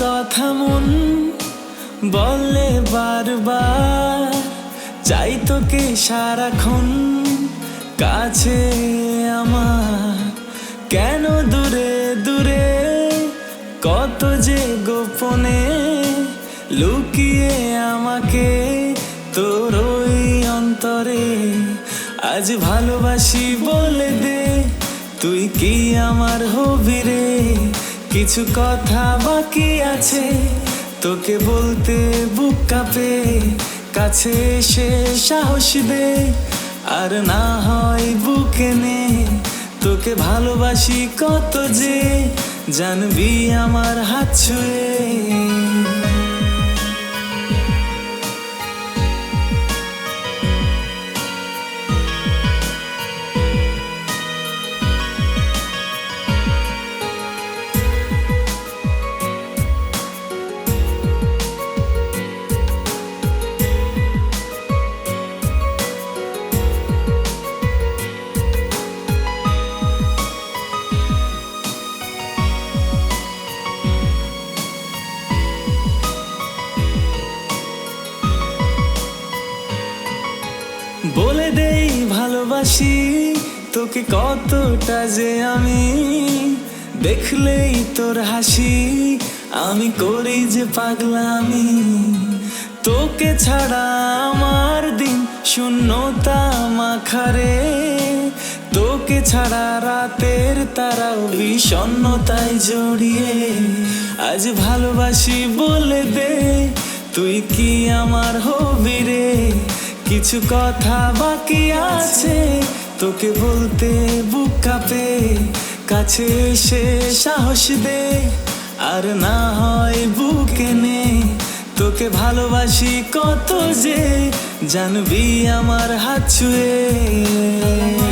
কথা মন বললে বারবার। চাই তোকে সারাক্ষণ কাছে আমার। কেন দূরে দূরে কত যে গোপনে লুকিয়ে আমাকে তোর ওই অন্তরে আজ ভালোবাসি বলে দে, তুই কি আমার হবি রে? কিছু কথা বাকি আছে। তোকে বলতে বুক কাঁপে, কাছে এসে সাহস দে। আর না হয় বুকে নে তোকে ভালোবাসি কত যে। জানবি আমার হাত ছুঁয়ে। বলে দেই ভালোবাসি, তোকে কতটা যে আমি। দেখলেই তোর হাসি, আমি করি যে পাগলামি। তোকে ছাড়া আমার দিন শূন্যতা মাখারে। তোকে ছাড়া রাতের তারাও বিষণ্ণতায় জড়িয়ে। আজ ভালোবাসি বলে দে, তুই কি আমার হবি রে? কিছু কথা বাকি আছে। তোকে বলতে বুক কাঁপে, কাছে এসে সাহস দে। আর না হয় বুকে নে তোকে ভালোবাসি কত যে, জানবি আমার হাত ছুঁয়ে।